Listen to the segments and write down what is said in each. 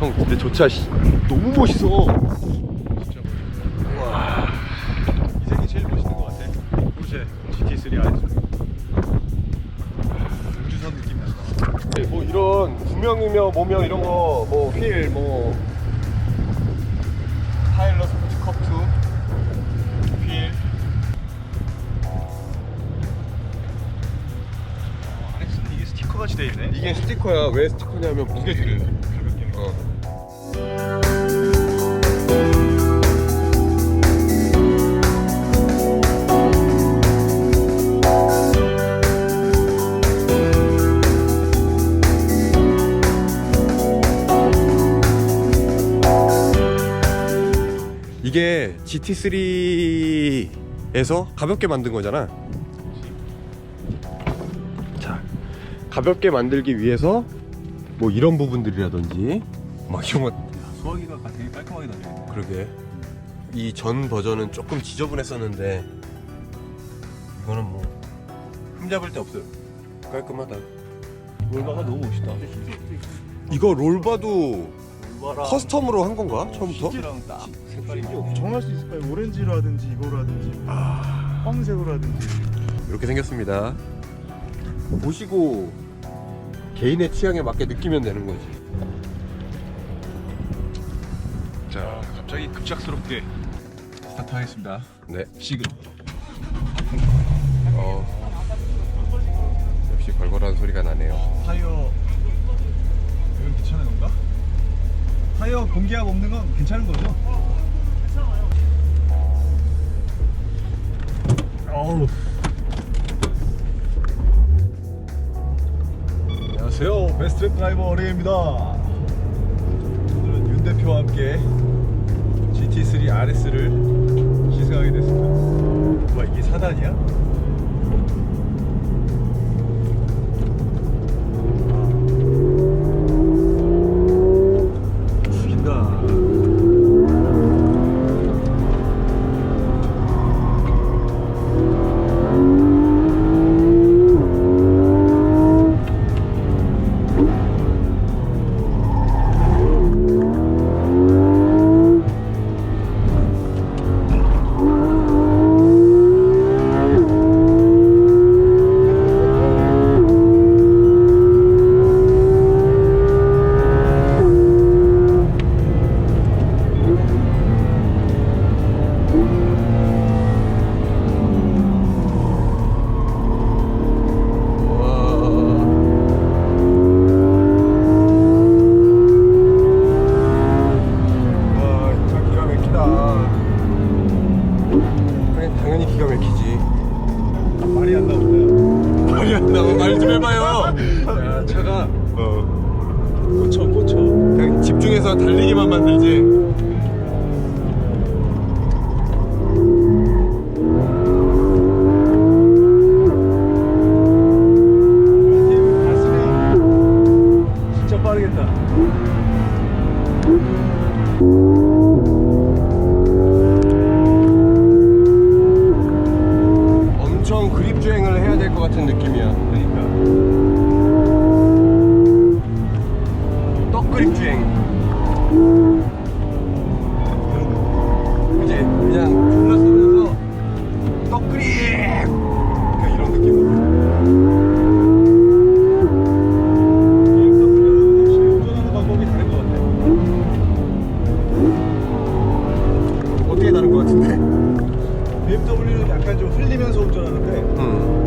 형 근데 저 차 너무 멋있어 진짜 와. 이 색이 제일 멋있는 것 같아. 포르쉐 GT3 RS. 우주선 느낌 난다. 뭐 이런 구명이며 뭐며 이런 거뭐휠뭐 파일럿 스포츠 컵2 휠 RS는 이게 스티커 같이 돼 있네. 이게 스티커야 왜 스티커냐면 무게들을 GT3에서 가볍게 만든 거잖아. 자, 가볍게 만들기 위해서 뭐 이런 부분들이라든지 막 이런 거 소화기가 되게 깔끔하게 달려있네. 그러게 이 전 버전은 조금 지저분했었는데 이거는 뭐 흠잡을 데 없어요 깔끔하다 롤바가 너무 멋있다. 이거 롤바도 커스텀으로 한 건가 처음부터? 시트랑 딱 색깔이 정할 수 있을까요? 오렌지라든지 이거라든지 아 황색으로라든지 이렇게 생겼습니다 보시고 개인의 취향에 맞게 느끼면 되는 거지 자 갑자기 급작스럽게 스타트 하겠습니다. 네 시그. 어, 역시 걸걸한 소리가 나네요 타이어 이건 괜찮은 건가? 타이어 공기압 없는 건 괜찮은 거죠? 어우. 안녕하세요. 베스트랩 드라이버 어레입니다. 오늘은 윤 대표와 함께 GT3 RS를 시승하게 됐습니다. 와 이게 4단이야? 그냥 달리기만 만들지. 엄청 그립 주행을 해야 될 것 같은 느낌이야. 그러니까 떡 그립 주행. 그지? 그냥 졸라 쓰면서 떡 그립. 그냥 이런 느낌으로. BMW는 확실히 운전하는 방법이 다른 것 같아. 어떻게 다른 것 같은데? BMW는 약간 좀 흘리면서 운전하는데 응.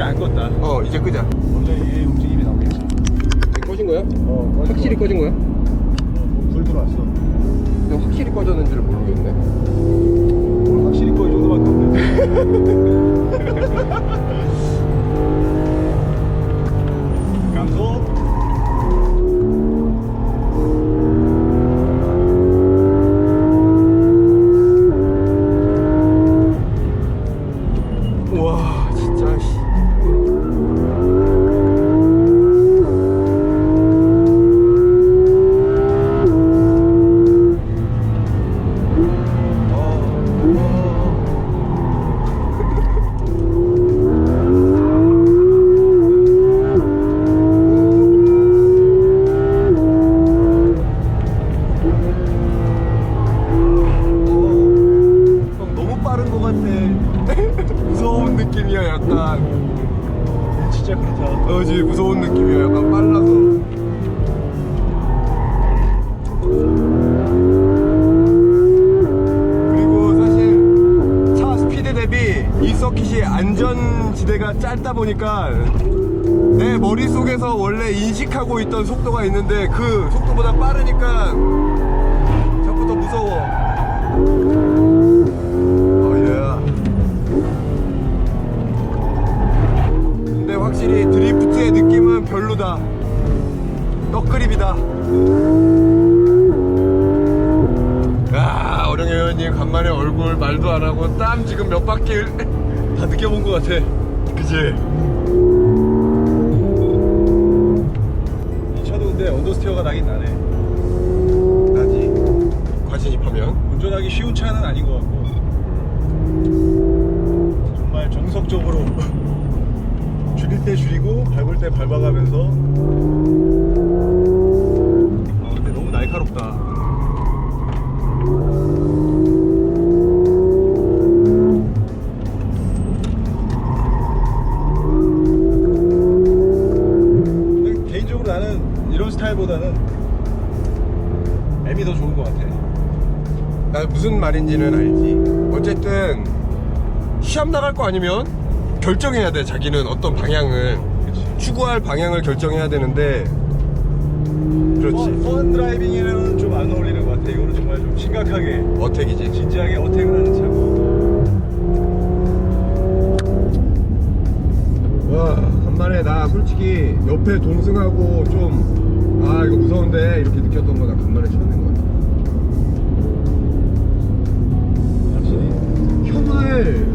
DSC를 안 껐다. 어 이제 끄자 원래 얘 움직임이 나오겠지. 꺼진 거야? 어, 확실히 꺼진 거야? 불 들어왔어. 근데 확실히 꺼졌는지를 모르겠네 오늘 확실히 꺼이 정도밖에 없네. 무서운 느낌이야 약간. 네, 진짜 그렇다 어지 무서운 느낌이야. 약간 빨라서. 안전지대가 짧다 보니까 내 머릿속에서 원래 인식하고 있던 속도가 있는데 그 속도보다 빠르니까 자꾸 더 무서워. 어 예. 근데 확실히 드리프트의 느낌은 별로다. 떡그립이다. 야 어령의 회원님 간만에 얼굴 말도 안 하고 땀 지금 몇 바퀴 다 느껴본 것 같아. 그지? 이 차도 근데 언더스티어가 나긴 나네. 나지 과진입하면 운전하기 쉬운 차는 아닌 것 같고 정말 정석적으로 줄일 때 줄이고 밟을 때 밟아가면서 M이 더 좋은 것 같아 나 무슨 말인지는 알지. 어쨌든 시합 나갈 거 아니면 결정해야 돼. 자기는 어떤 방향을 추구할 방향을 결정해야 되는데 그렇지. 펀, 펀 드라이빙에는 좀 안 어울리는 것 같아. 이거는 정말 좀 심각하게 어택이지. 진지하게 어택을 하는 차고. 와 간만에 나 솔직히 옆에 동승하고 좀 아 이거 무서운데 이렇게 느꼈던 거나 간만에 처음인 것같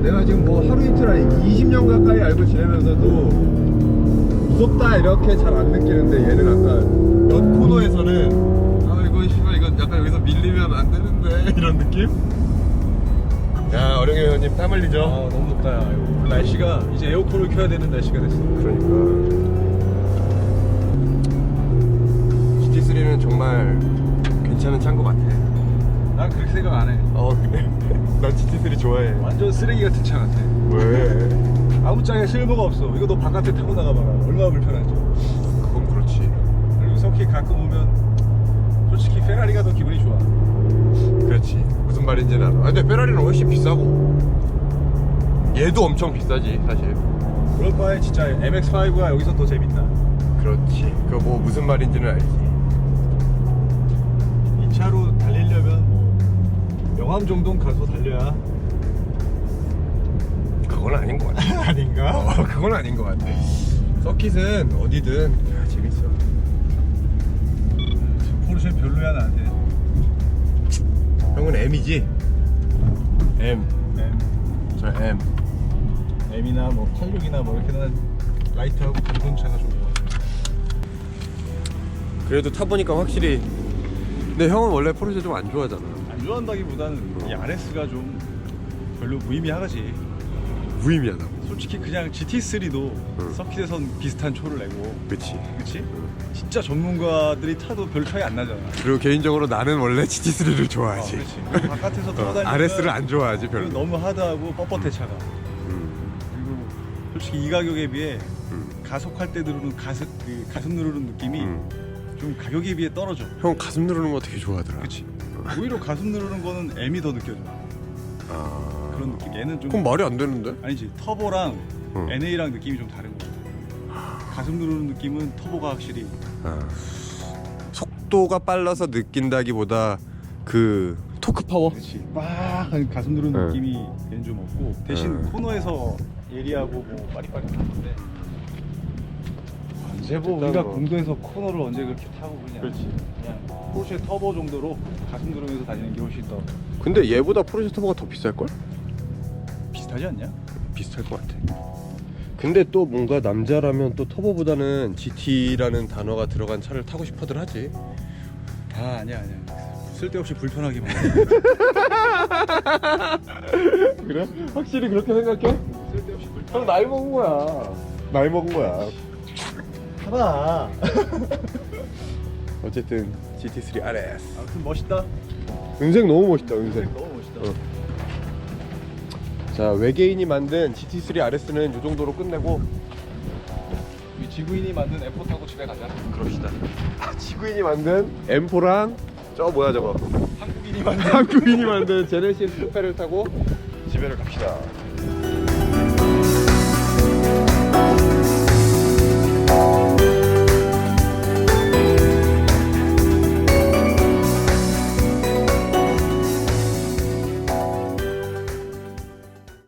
내가 지금 뭐 하루 이틀 아니 20년 가까이 알고 지내면서도 무섭다 이렇게 잘 안 느끼는데 얘는 아까 몇 코너에서는 아 이거 씨발 이거 약간 여기서 밀리면 안 되는데 이런 느낌? 야 어령이 형님 땀 흘리죠? 아 너무 덥다. 야. 날씨가 이제 에어컨을 켜야 되는 날씨가 됐어. 그러니까 GT3는 정말 괜찮은 차인 것 같아 난 그렇게 생각 안 해. 어 그래? 난 GT3 좋아해 완전 쓰레기 같은 차 같아. 왜? 아무짝에 실버가 없어. 이거 너 바깥에 타고 나가봐라. 얼마나 불편한지. 그건 그렇지 그리고 서킷 가끔 오면 솔직히 페라리가 더 기분이 좋아. 그렇지 무슨 말인지는 알아 아, 근데 페라리는 훨씬 비싸고 얘도 엄청 비싸지 사실 그럴 바에 진짜 MX5가 여기서 더 재밌다. 그렇지 그뭐 무슨 말인지는 알지 이 차로 영암 정도는 가서 달려야. 그건 아닌 것 같아. 아닌가? 어, 그건 아닌 것 같아. 서킷은 어디든 다 재밌어. 포르쉐 별로야 나한테. 형은 M이지? M. M, 저 M. M이나 뭐 86이나 뭐 이렇게 는 라이트하고 가벼운 차가 좋은 것 같아. 그래도 타보니까 확실히. 근데 형은 원래 포르쉐 좀 안 좋아하잖아 안 좋아한다기보다는 이 RS가 좀 별로 무의미하지. 무의미하다고 솔직히 그냥 GT3도 응. 서킷에선 비슷한 초를 내고. 그치. 그치? 진짜 전문가들이 타도 별 차이 안 나잖아. 그리고 개인적으로 나는 원래 GT3를 어, 좋아하지. 그렇지 그리고 바깥에서 어, 돌아다니면 RS를 안 좋아하지 별로. 너무 하드하고 뻣뻣해 차가. 음, 그리고 솔직히 이 가격에 비해 음, 가속할 때 누르는 가슴, 그 가슴 누르는 느낌이 음. 좀 가격에 비해 떨어져. 형 가슴 누르는 거 되게 좋아하더라. 그치 오히려 가슴 누르는 거는 M이 더 느껴져 아... 그런 느낌 얘는 좀 그럼 말이 안 되는데? 아니지 터보랑 응. NA랑 느낌이 좀 다른 거 같아 가슴 누르는 느낌은 터보가 확실히 아. 속도가 빨라서 느낀다기보다 그 토크 파워? 그렇지 막 하는 가슴 누르는 응. 느낌이 얘는 좀 없고 대신 응. 코너에서 예리하고 뭐 빠릿빠릿 하는데 언제 뭐 우리가 뭐. 공도에서 코너를 언제 그렇게 타고 그냥 그렇지. 그냥 포르쉐 터보 정도로 가슴 누르면서 다니는 게 훨씬 더 근데 얘보다 포르쉐 터보가 더 비쌀걸? 비슷하지 않냐? 비슷할 것 같아 근데 또 뭔가 남자라면 또 터보보다는 GT라는 단어가 들어간 차를 타고 싶어들 하지 아 아니야 아니야 쓸데없이 불편하기만 해 그래? 확실히 그렇게 생각해? 쓸데없이 불편 형 나이 먹은 거야 나이 먹은 거야 봐봐 어쨌든 GT3 RS 아무튼 멋있다 은색 너무 멋있다 은색 너무 멋있다 어. 자 외계인이 만든 GT3 RS는 이 정도로 끝내고 우리 지구인이 만든 M4 타고 집에 가자. 그럽시다. 지구인이 만든 M4랑 저 뭐야 저거 한국인이 만든 한국인이 만든 제네시스 스페를 타고 집에를 갑시다.